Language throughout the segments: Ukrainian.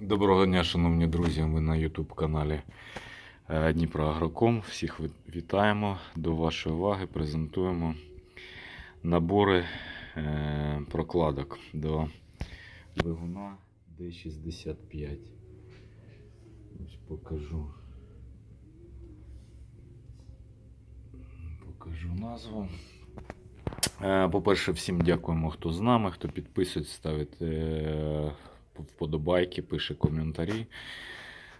Доброго дня, шановні друзі. Ви на YouTube каналі е, Дніпро Агроком. Всіх вітаємо. До вашої уваги презентуємо набори е, прокладок до двигуна D65. Ось покажу. Покажу назву. Е, По-перше, всім дякуємо, хто з нами, хто підписується, ставить вподобайки, пише коментарі.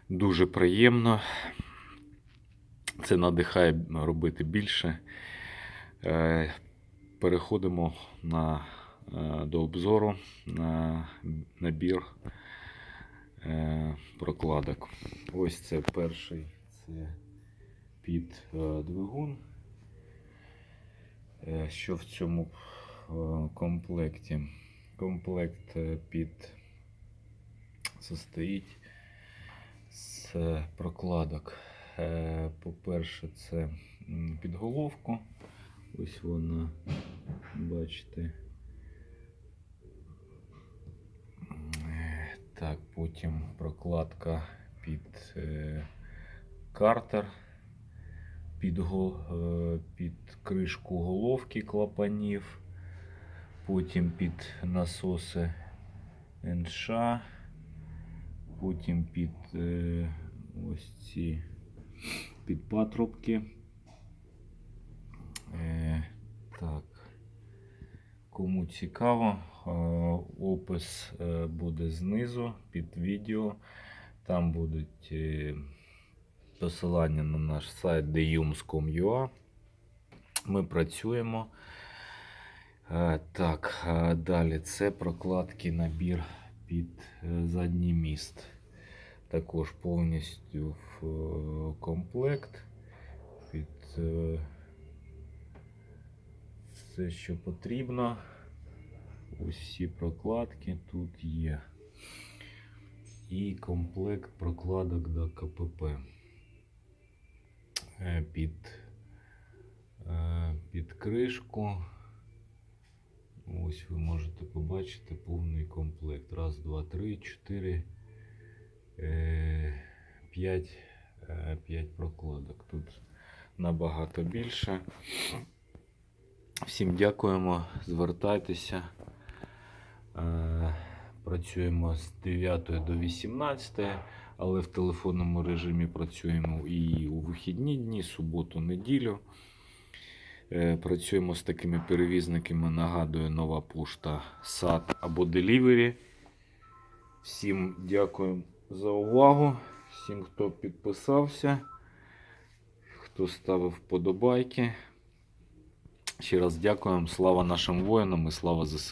Дуже приємно. Це надихає робити більше. Е, Переходимо на, е, до обзору на набір е, прокладок. Ось це перший це під двигун. Що в цьому комплекті? Комплект під состоїть з прокладок. Е, По-перше, це підголовку. Ось вона, бачите. Е, Так, потім прокладка під е, картер під, під кришку головки клапанів, потім під насоси НШ, потім під е, ось ці під патрубки. Е, так. Кому цікаво, е, опис буде знизу під відео. Там будуть посилання на наш сайт deums.com.ua. Ми працюємо. Так, далі це прокладки набір під е, задній міст. Також повністю в е, комплект. Під е, все, що потрібно. Всі прокладки тут є. І комплект прокладок до КПП під, під кришку. Ось ви можете побачити повний комплект. Раз, два, три, чотири, е, п'ять, е, п'ять прокладок. Тут набагато більше. Всім дякуємо, звертайтеся. Е, Працюємо з 9 до 18, але в телефонному режимі працюємо і у вихідні дні, суботу, неділю. Е, Працюємо з такими перевізниками. Нагадую, нова пошта сад або Delivery. Всім дякую за увагу. Всім, хто підписався, хто ставив вподобайки. Ще раз дякуємо. Слава нашим воїнам і слава ЗСУ.